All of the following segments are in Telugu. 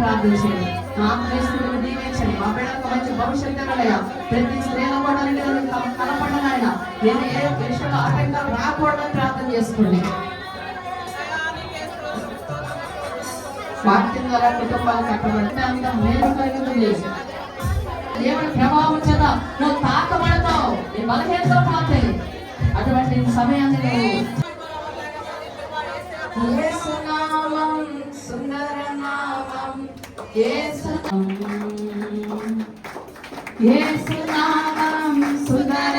ప్రార్థించండి ప్రతి స్త్రీలో కూడా ఆటంకాలు రాకూడదని ప్రార్థన చేసుకోండి వాక్యం ద్వారా కుటుంబాలు కట్టబడితే అంత మేలు ప్రభావం చేత నువ్వు తాకబడతావు. నీ బలహీనతో పోతాయి అటువంటి సమయాన్ని నువ్వు సుందరనా యేసునామం సుందర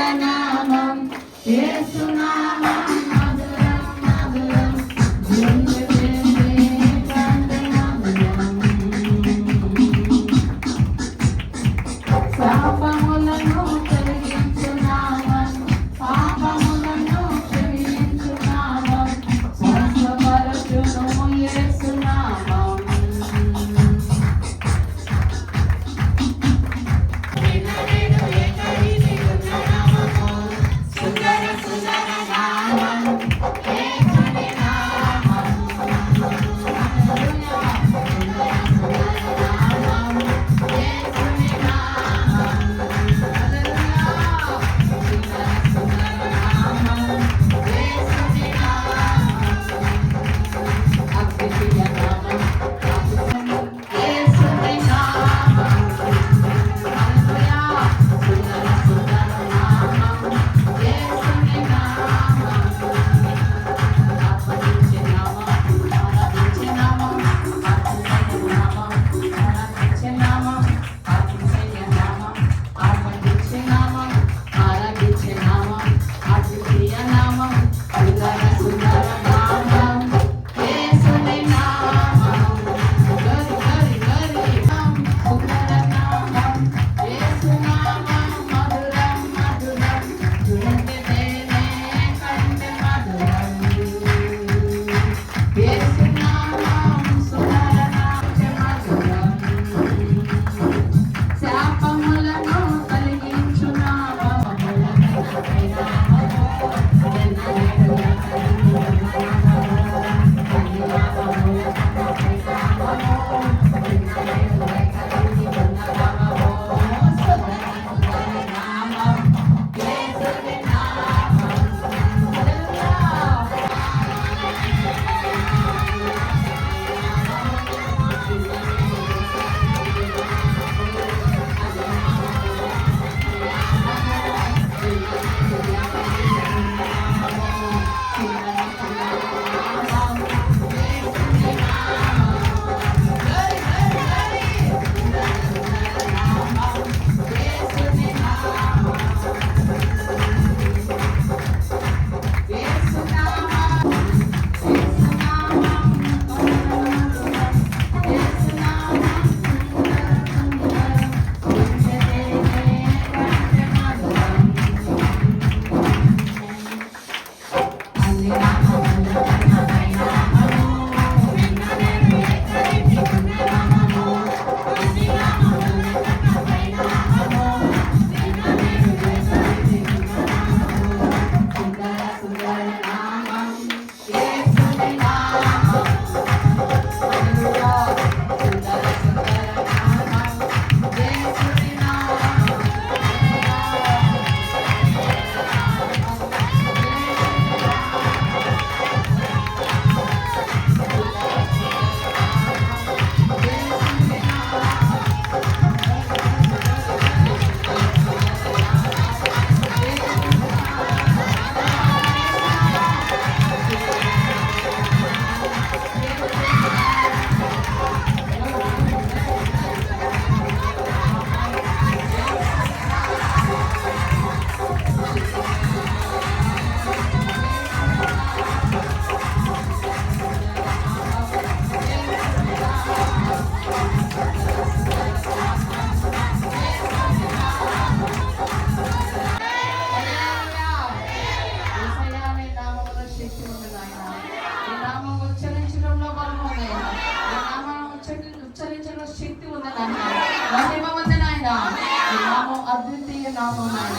నామమైనా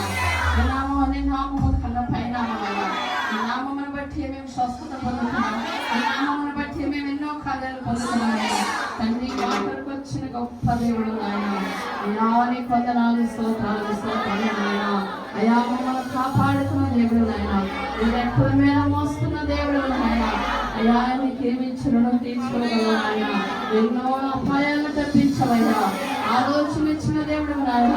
నీ నామం అనే వచ్చిన దేవుడు నాయన. నాని కొందనాలు కాపాడుతున్న దేవుడు నాయన. నేను మీద మోస్తున్న దేవుడు ఎన్నో అపాయాలు తప్పించవయ్యా. ఆలోచన ఇచ్చిన దేవుడు నాయన.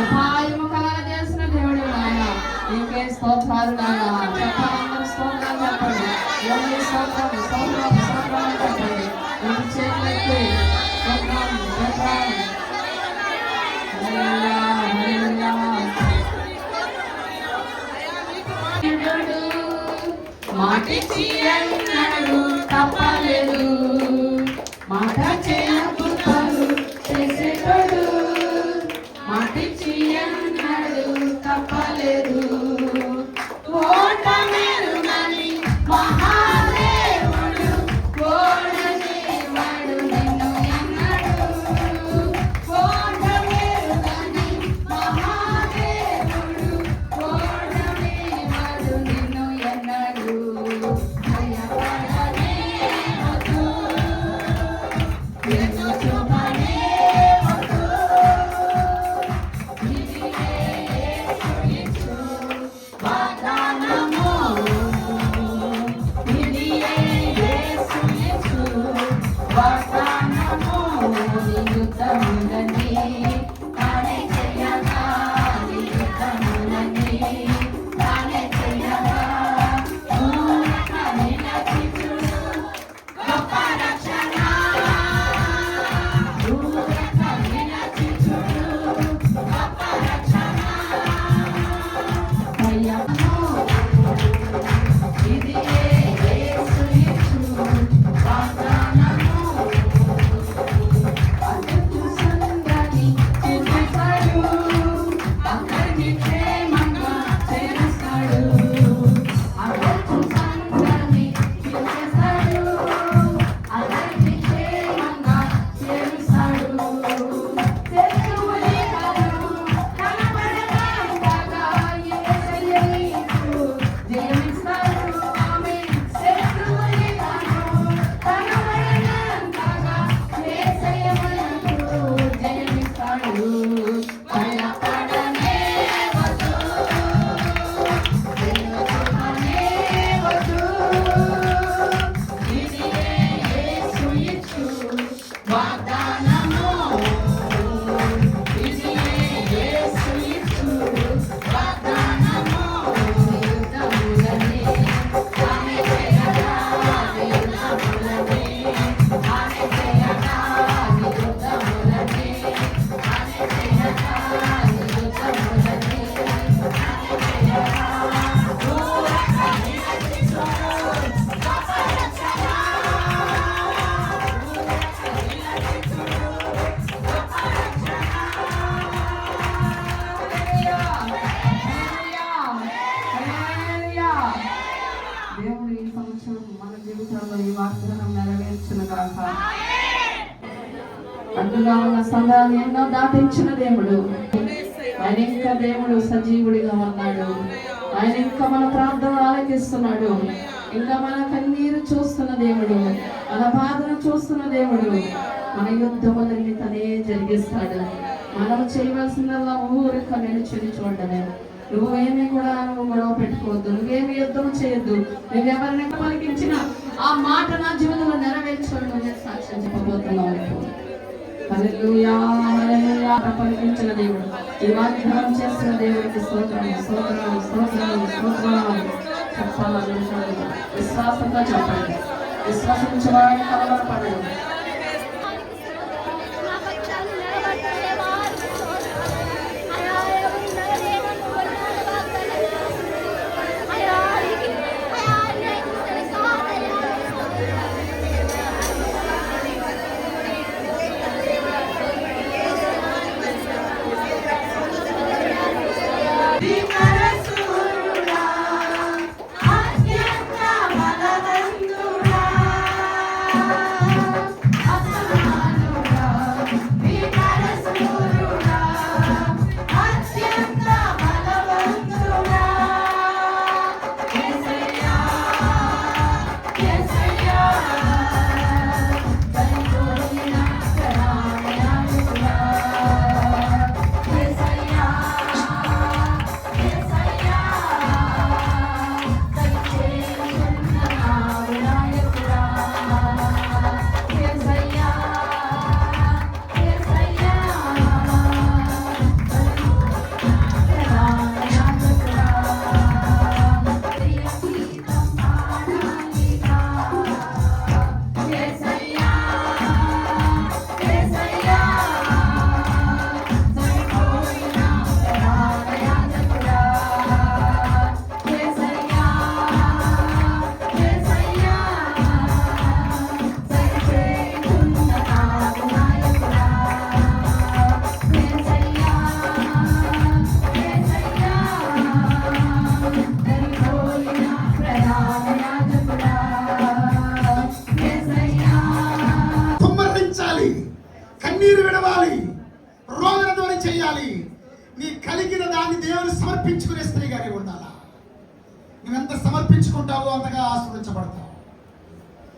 అపాయము కలగజేసిన దేవుడు నాయన. నీకే స్తోత్రాలు నాయన. చెప్పాలందరూ స్తోత్రాలు చెప్పండి. ఎవరి స్తోత్రం స్తోత్రం స్తోత్రం చెప్పండి. రెండు చేతులెత్తి స్తోత్రం మాటిచ్చి అన్నాడు తప్పలేదు. మాట చేయకుంటాడు తప్పలేదు ఎన్నో దాటించిన దేవుడు. ఆయన ఇంకా దేవుడు సజీవుడిగా ఉన్నాడు. ఆయన ఇంకా మన ప్రార్థన ఆలకిస్తున్నాడు. ఇంకా మన కన్నీరు చూస్తున్న దేవుడు మన బాధను చూస్తున్న దేవుడు మన యుద్ధములన్నీ తనే జరిగిస్తాడు. మనం చేయవలసిందల్లా ఊరిక నిలుచుని చూడడమే. నువ్వేమి కూడా నువ్వు గొడవ పెట్టుకోవద్దు నువ్వేమి యుద్ధం చేయొద్దు. నువ్వెవరిని పలికించిన ఆ మాట నా జీవితంలో నెరవేర్చుకోవడం సాక్ష్యం చెప్పబోతున్నావు. ఇప్పుడు. దేవుడు. ఈ వాగ్దానం చేసిన దేవుడికి స్తోత్రాలు స్తోత్రాలు స్తోత్రాలు స్తోత్రాలు చెప్పాలా నిమిషాలు విశ్వాసంతో చెప్పండి. విశ్వసించిన వాడిని సమర్పించుకుంటావో అంతగా ఆస్వాదించబడతావు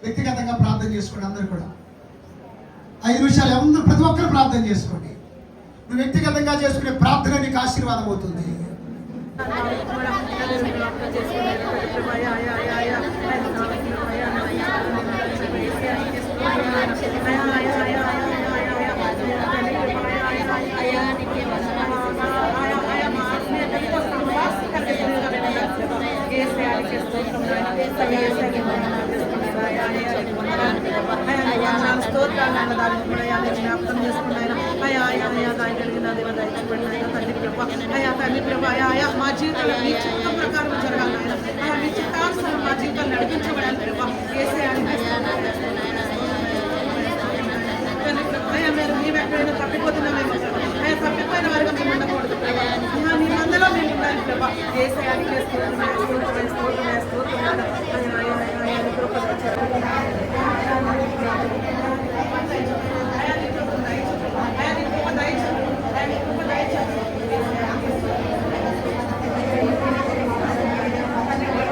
వ్యక్తిగతంగా ప్రార్థన చేసుకోండి అందరూ కూడా. ఐదు విషయాలు అందరూ ప్రతి ఒక్కరు ప్రార్థన చేసుకోండి. నువ్వు వ్యక్తిగతంగా చేసుకునే ప్రార్థన నీకు ఆశీర్వాదం అవుతుంది. మా జీవితంలో మీ చిత్తం ప్రకారం జరగాలి నాయన. అలా మీ చిత్తానుసారం మా జీవితాలు నడిపించబడాలి ప్రభా ఏసేయాలి అయ్యా మీరు మేము